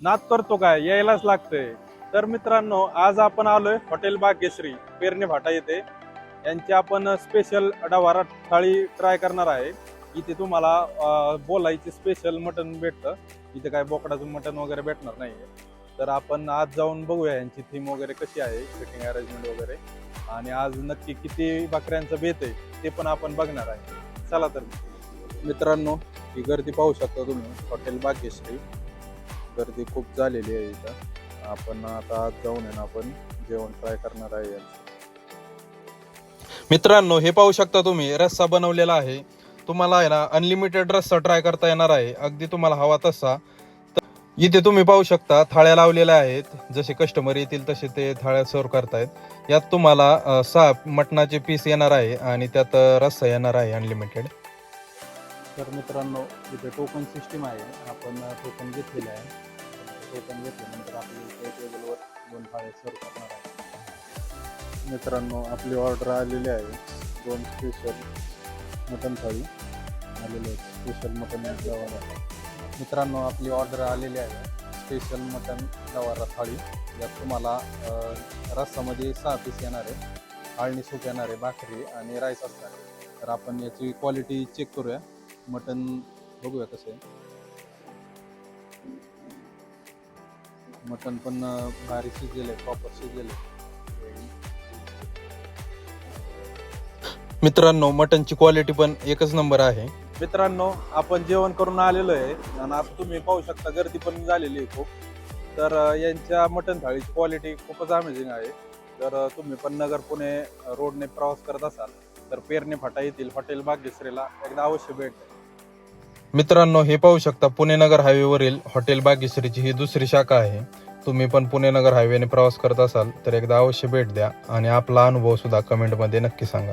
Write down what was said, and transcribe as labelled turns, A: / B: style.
A: नाद करतो काय? यायलाच लागतंय. तर मित्रांनो आज आपण आलोय हॉटेल भाग्यश्री पेरणे फाटा येथे. यांची आपण स्पेशल डवारा थाळी ट्राय करणार आहे. इथे तुम्हाला बोलायची स्पेशल मटन भेटतं. इथे काय बोकडाचं मटन वगैरे भेटणार नाही तर आपण आज जाऊन बघूया यांची थीम वगैरे कशी आहे फिटिंग अरेंजमेंट वगैरे. आणि आज नक्की किती बकऱ्यांचं बेत आहे ते पण आपण बघणार आहे. चला तर. मित्रांनो ही गर्दी पाहू शकता तुम्ही हॉटेल भाग्यश्री गर्दी खूप झालेली आहे इथं. आपण आता आज जाऊन आहे ना आपण जेवण ट्राय करणार आहे मित्रांनो हे पाहू शकता तुम्ही रस्सा बनवलेला आहे. तुम्हाला आहे ना अनलिमिटेड रस्सा ट्राय करता येणार आहे. अगदी तुम्हाला हवा तसा. इथे तुम्ही पाहू शकता थाळ्या लावलेल्या आहेत. जसे कस्टमर येतील तसे ते थाळ्या सर्व करतायत. यात तुम्हाला सहा मटणाचे पीस येणार आहे आणि त्यात रस्सा येणार आहे अनलिमिटेड तर मित्रांनो इथे टोकन सिस्टीम आहे. आपण टोकन घेतलेलं आहे. टोकन घेतल्यानंतर आपल्या टेबलवर दोन थाळे सर्व करणार आहे. मित्रांनो आपली ऑर्डर आलेली आहे. दोन स्पेशल मटन थाळी आलेले आहेत स्पेशल मटन गवारा मित्रांनो आपली ऑर्डर आलेली आहे. स्पेशल मटन गवारा थाळी. यात तुम्हाला रस्सामध्ये सहा पीस येणार आहे. आळणी सूप येणार आहे भाकरी आणि राईस असणार आहे. तर आपण याची क्वालिटी चेक करूया. मटन बघूया कसं आहे. मटन पण भारी शिजलेलं आहे प्रॉपर शिजलेलं आहे. मित्रांनो मटनची क्वालिटी पण एकच नंबर आहे. मित्रांनो आपण जेवण करून आलेलो आहे आणि आता तुम्ही पाहू शकता गर्दी पण झालेली आहे खूप. तर अं, यांच्या मटन थाळीची क्वालिटी खूपच अमेझिंग आहे. तर अं, तुम्ही पण नगर पुणे रोडने प्रवास करत असाल तर पेरणे फाटा येथील हॉटेल भाग्यश्रीला. एकदा अवश्य भेट द्या. मित्रांनो हे पाहू शकता पुणे नगर हायवेवरील हॉटेल बागेश्रीची ही दुसरी शाखा आहे. तुम्ही पण पुणे नगर हायवेने प्रवास करत असाल तर एकदा अवश्य भेट द्या आणि आपला अनुभव सुद्धा कमेंटमध्ये नक्की सांगा.